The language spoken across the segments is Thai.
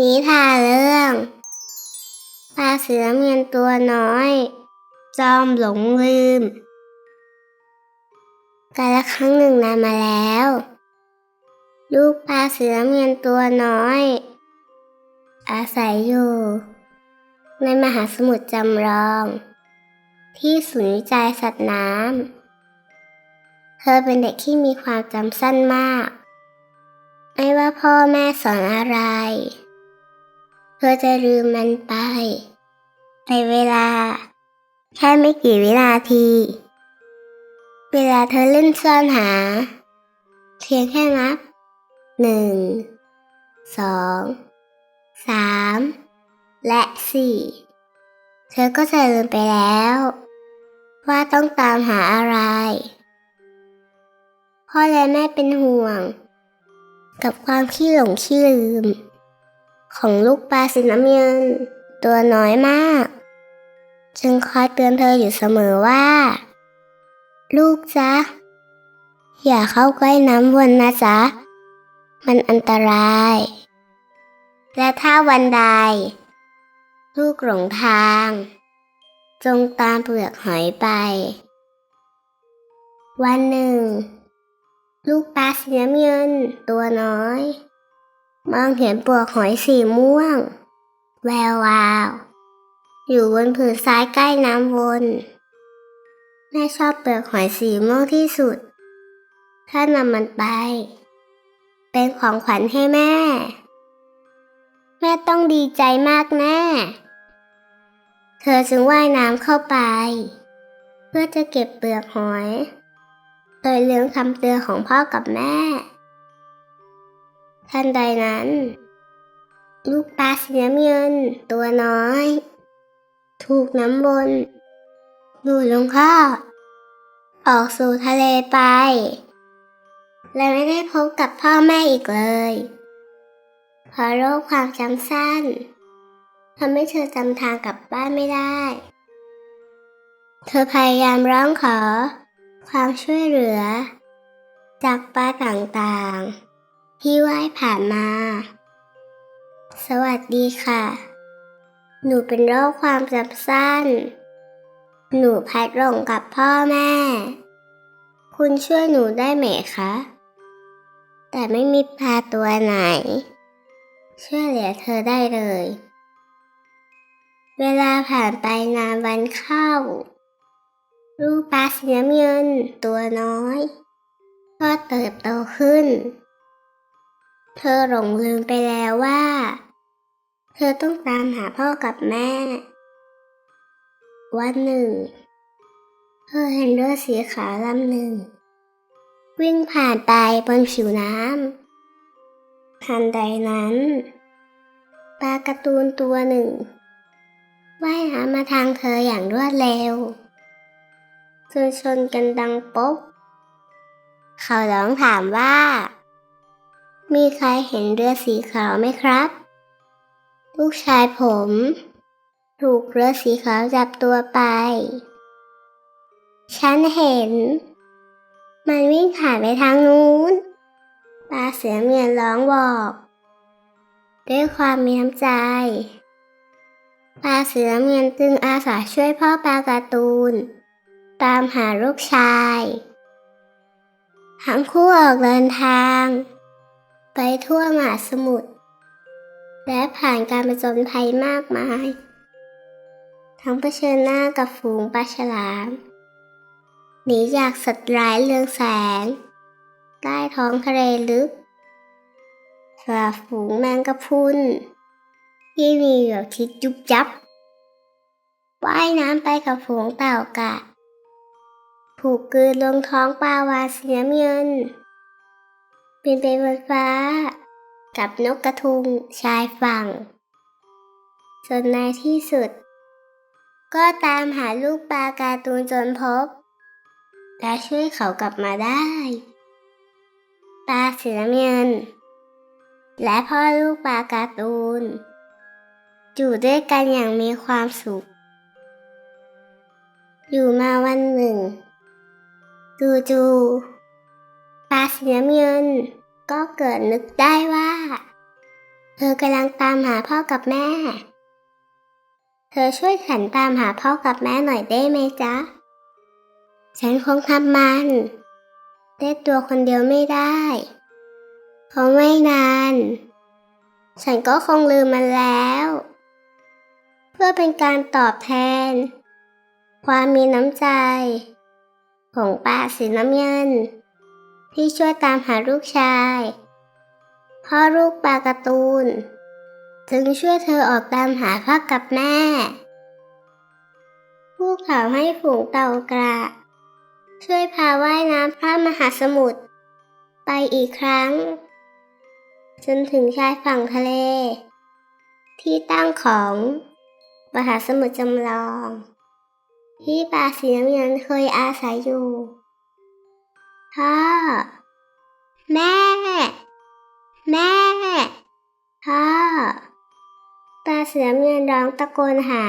นิทานเรื่องปลาเสือเมียนตัวน้อย จอมหลงลืมกาละครั้งหนึ่งนานมาแล้ว ลูกปลาเสือเมียนตัวน้อย อาศัยอยู่ ในมหาสมุทรจำลอง ที่ศูนย์วิจัยสัตว์น้ำเธอเป็นเด็กที่มีความจำสั้นมาก ไม่ว่าพ่อแม่สอนอะไร เธอจะลืมมันไป ในเวลา แค่ไม่กี่วินาที เวลาเธอเล่นซ่อนหา เพียงแค่นับหนึ่งสองสามและสี่เธอก็จะลืมไปแล้ว ว่าต้องตามหาอะไร พ่อและแม่เป็นห่วง กับความขี้หลงขี้ลืม ของลูกปลาสีน้ำเงิน ตัวน้อยมาก จึงคอยเตือนเธออยู่เสมอว่า ลูกจ๊ะ อย่าเข้าใกล้น้ำวนนะจ๊ะ มันอันตราย และถ้าวันใด ลูกหลงทาง จงตามเปลือกหอยไป วันหนึ่ง ลูกปลาสีน้ำเงินตัวน้อย มองเห็นเปลือกหอยสีม่วง แวววาว อยู่บนผืนทรายใกล้น้ำวนแม่ชอบเปลือกหอยสีม่วงที่สุด ถ้านำมันไป เป็นของขวัญให้แม่ แม่ต้องดีใจมากแน่ เธอจึงว่ายน้ำเข้าไป เพื่อจะเก็บเปลือกหอย โดยเลืมคำเตือนของพ่อกับแม่ ทันใดนั้น ลูกปลาสีน้ำเงินตัวน้อย ถูกน้ำวนดูดลงข้อออกสู่ทะเลไป และไม่ได้พบกับพ่อแม่อีกเลยเพราะโรคความจำสั้นทำให้เธอจำทางกลับบ้านไม่ได้ เธอพยายามร้องขอ ความช่วยเหลือ จากปลาต่างๆ ที่ว่ายผ่านมา สวัสดีค่ะ หนูเป็นโรคความจำสั้น หนูพัดหลงกับพ่อแม่ คุณช่วยหนูได้ไหมคะ แต่ไม่มีปลาตัวไหน ช่วยเหลือเธอได้เลย เวลาผ่านไปนานวันเข้าลูกปลาสีน้ำเงินตัวน้อย ก็เติบโตขึ้น เธอหลงลืมไปแล้วว่า เธอต้องตามหาพ่อกับแม่ วันหนึ่ง เธอเห็นเรือสีขาวลำหนึ่ง วิ่งผ่านไปบนผิวน้ำทันใดนั้นปลาการ์ตูนตัวหนึ่งว่ายน้ำมาทางเธออย่างรวดเร็วจนชนกันดังป๊บเขาร้องถามว่า มีใครเห็นเรือสีขาวไหมครับ ลูกชายผม ถูกเรือสีขาวจับตัวไป ฉันเห็น มันวิ่งผ่านไปทางนู้นปลาเสียงเมียนร้องบอก ด้วยความมีน้ำใจปลาเสือเมียนจึงอาสาช่วยพ่อปลาการ์ตูน ตามหาลูกชาย ทั้งคู่ออกเดินทาง ไปทั่วมหาสมุทรและผ่านการประจนภัยมากมาย ทั้งเผชิญหน้ากับฝูงปลาฉลาม หนีจากสัตว์ร้ายเรืองแสง ใต้ท้องทะเลลึกฝ่าฝูงแมงกะพรุนที่มีเหยื่อทิศยุบยับ ว่ายน้ำไปกับฝูงเต่ากะ ผูกกลืนลงท้องปลาวาสีน้ำเงิน บินไปบนฟ้า กับนกกระทุงชายฝั่งจนในที่สุด ก็ตามหาลูกปลาการ์ตูนจนพบ และช่วยเขากลับมาได้ ปลาสีน้ำเงิน และพ่อลูกปลาการ์ตูน อยู่ด้วยกันอย่างมีความสุข อยู่มาวันหนึ่ง จู่ๆ ปลาสีน้ำเงิน ก็เกิดนึกได้ว่า เธอกำลังตามหาพ่อกับแม่ เธอช่วยฉันตามหาพ่อกับแม่หน่อยได้ไหมจ๊ะ ฉันคงทำมันได้ตัวคนเดียวไม่ได้เพราะไม่นาน ฉันก็คงลืมมันแล้ว เพื่อเป็นการตอบแทน ความมีน้ำใจ ของป้าสีน้ำเงิน ที่ช่วยตามหาลูกชาย พ่อลูกปลาการ์ตูน ถึงช่วยเธอออกตามหาพ่อกับแม่ผู้ข่าให้ฝูงเต่ากระ ช่วยพาว่ายน้ำข้ามมหาสมุทรไปอีกครั้ง จนถึงชายฝั่งทะเล ที่ตั้งของมหาสมุทรจำลอง ที่ปลาสีน้ำเงินเคยอาศัยอยู่ พ่อ แม่ แม่ พ่อปลาสีน้ำเงินร้องตะโกนหา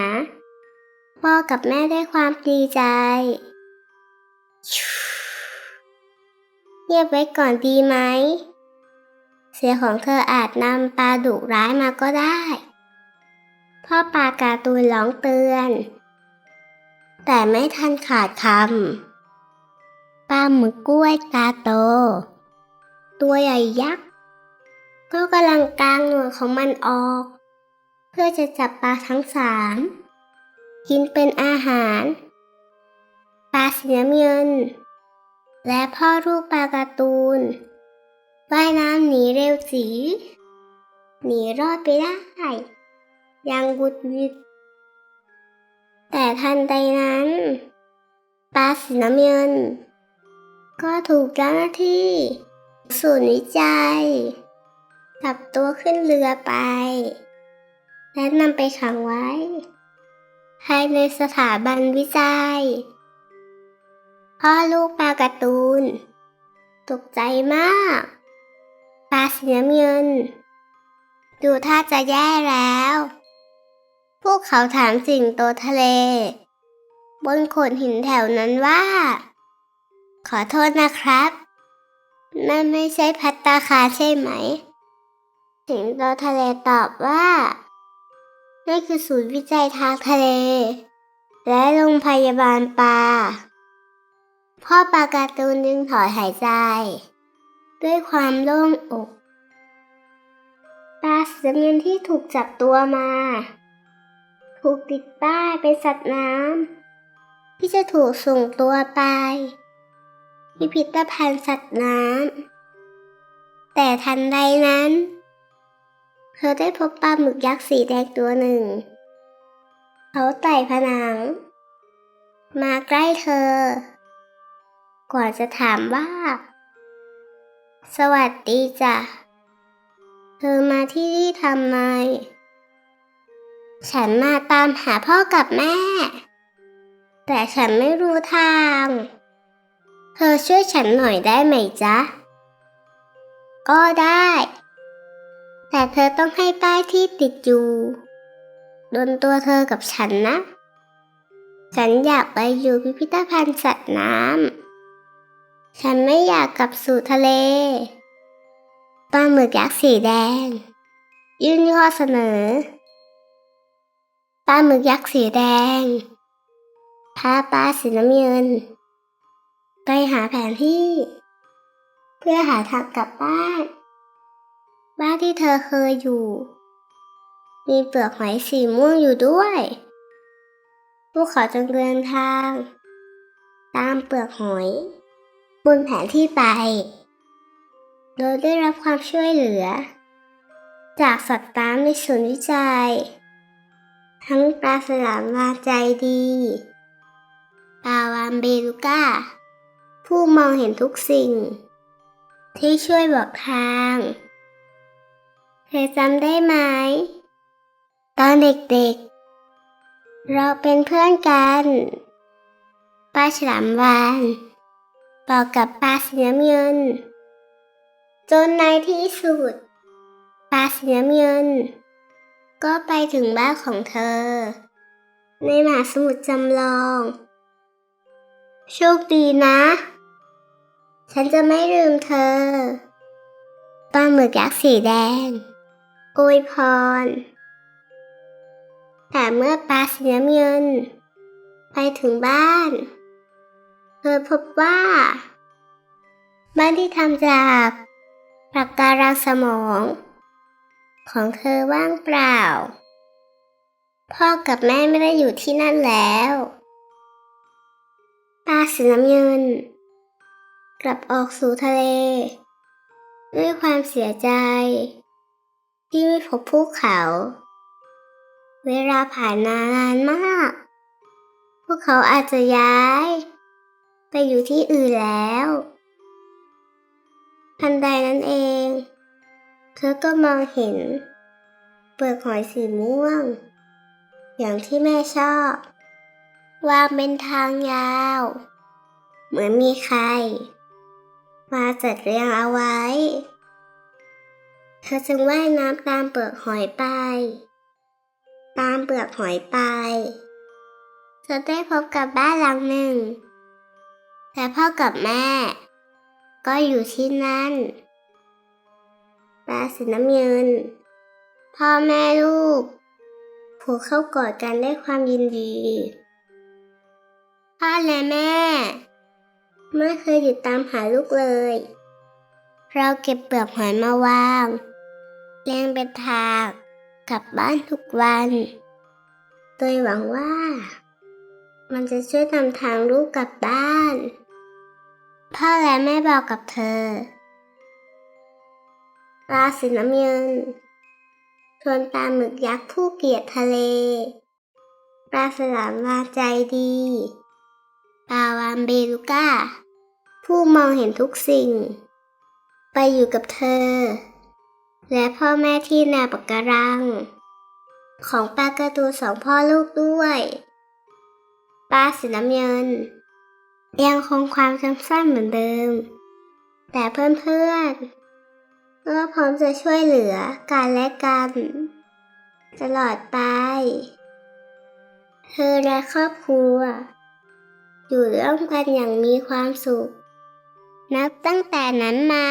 พ่อกับแม่ได้ความดีใจเงียบไว้ก่อนดีไหม เสียงของเธออาจนำปลาดุร้ายมาก็ได้ พ่อปลาการ์ตูนร้องเตือน แต่ไม่ทันขาดคำ ปลาหมึกกล้วยตาโต ตัวใหญ่ยักษ์ก็กำลังกางหนวดของมันออก เพื่อจะจับปลาทั้งสามกินเป็นอาหาร ปลาสีน้ำเงิน และพ่อลูกปลาการ์ตูนว่ายน้ำหนีเร็วจีหนีรอดไปได้ยังบุดวิดแต่ทันใดนั้น ปลาสีน้ำเงิน ก็ถูกเจ้าหน้าที่ ศูนย์วิจัยจับตัวขึ้นเรือไป และนำไปขังไว้ ภายในสถาบันวิจัย พ่อลูกปลาการ์ตูน ตกใจมากปลาสีน้ำเงิน ดูท่าจะแย่แล้ว พวกเขาถามสิ่งโตทะเล บนโขดหินแถวนั้นว่า ขอโทษนะครับ นั่นไม่ใช่พัตตาคาใช่ไหม สิงโตทะเลตอบว่านั่นคือศูนย์วิจัยทางทะเล และโรงพยาบาลปลา พ่อปลาการ์ตูนดึงถอยหายใจ ด้วยความโล่งอกปลาสีน้ำเงินที่ถูกจับตัวมา ถูกติดป้ายเป็นสัตว์น้ำที่จะถูกส่งตัวไป พิพิธภัณฑ์สัตว์น้ำ แต่ทันใดนั้น เธอได้พบปลาหมึกยักษ์สีแดงตัวหนึ่ง เขาไต่ผนัง มาใกล้เธอ ก่อนจะถามว่า สวัสดีจ้ะ เธอมาที่นี่ทำไม ฉันมาตามหาพ่อกับแม่ แต่ฉันไม่รู้ทาง เธอช่วยฉันหน่อยได้ไหมจ๊ะ ก็ได้ แต่เธอต้องให้ป้ายที่ติดอยู่โดนตัวเธอกับฉันนะ ฉันอยากไปอยู่พิพิธภัณฑ์สัตว์น้ำ ฉันไม่อยากกลับสู่ทะเลปลาหมึกยักษ์สีแดง ยื่นข้อเสนอปลาหมึกยักษ์สีแดงพาปลาสีน้ำเงิน ไปหาแผนที่ เพื่อหาทางกลับบ้าน บ้านที่เธอเคยอยู่ มีเปลือกหอยสีม่วงอยู่ด้วย พวกเขาจึงเดินทาง ตามเปลือกหอย บนแผนที่ไป โดยได้รับความช่วยเหลือ จากสัตว์น้ำในศูนย์วิจัย ทั้งปลาสลามวาใจดีปลาวานเบลูก้า ผู้มองเห็นทุกสิ่ง ที่ช่วยบอกทางเธอจำได้ไหม ตอนเด็กๆ เราเป็นเพื่อนกันปลาฉลามวานบอกกับปลาสีน้ำเงิน จนในที่สุดปลาสีน้ำเงิน ก็ไปถึงบ้านของเธอ ในมหาสมุทรจำลอง โชคดีนะ ฉันจะไม่ลืมเธอปลาหมึกยักษ์สีแดงอวยพร แต่เมื่อปลาสีน้ำเงิน ไปถึงบ้าน เธอพบว่า บ้านที่ทำจากปากการังสมอง ของเธอว่างเปล่า พ่อกับแม่ไม่ได้อยู่ที่นั่นแล้ว ปลาสีน้ำเงิน กลับออกสู่ทะเล ด้วยความเสียใจ ที่ไม่พบภูเขา เวลาผ่านมานานมาก พวกเขาอาจจะย้าย ไปอยู่ที่อื่นแล้วทันใดนั้นเอง เธอก็มองเห็น เปลือกหอยสีม่วง อย่างที่แม่ชอบ วางเป็นทางยาว เหมือนมีใคร มาจัดเรียงเอาไว้ เธอจึงว่ายน้ำตามเปลือกหอยไป ตามเปลือกหอยไป เธอได้พบกับบ้านหลังหนึ่ง แต่พ่อกับแม่ ก็อยู่ที่นั่นปลาสีน้ำเงิน พ่อแม่ลูกผูกเข้ากอดกันด้วยความยินดี พ่อและแม่ ไม่เคยหยุดตามหาลูกเลย เราเก็บเปลือกหอยมาวางเรียงเป็นถาดกลับบ้านทุกวันโดยหวังว่า มันจะช่วยนำทางลูกกลับบ้าน พ่อและแม่บอกกับเธอปลาสีน้ำเงินชวนปลาหมึกยักษ์ผู้เกลียดทะเลปลาสลามวาใจดี ปาวานเบลูก้า ผู้มองเห็นทุกสิ่ง ไปอยู่กับเธอ และพ่อแม่ที่นาปะการัง ของปลาการะตูนสองพ่อลูกด้วยปลาสีน้ำเงิน ยังคงความจำสั้นเหมือนเดิม แต่เพื่อนๆก็พร้อมจะช่วยเหลือกันและกัน ตลอดไป เธอและครอบครัว อยู่ร่วมกันอย่างมีความสุข นับตั้งแต่นั้นมา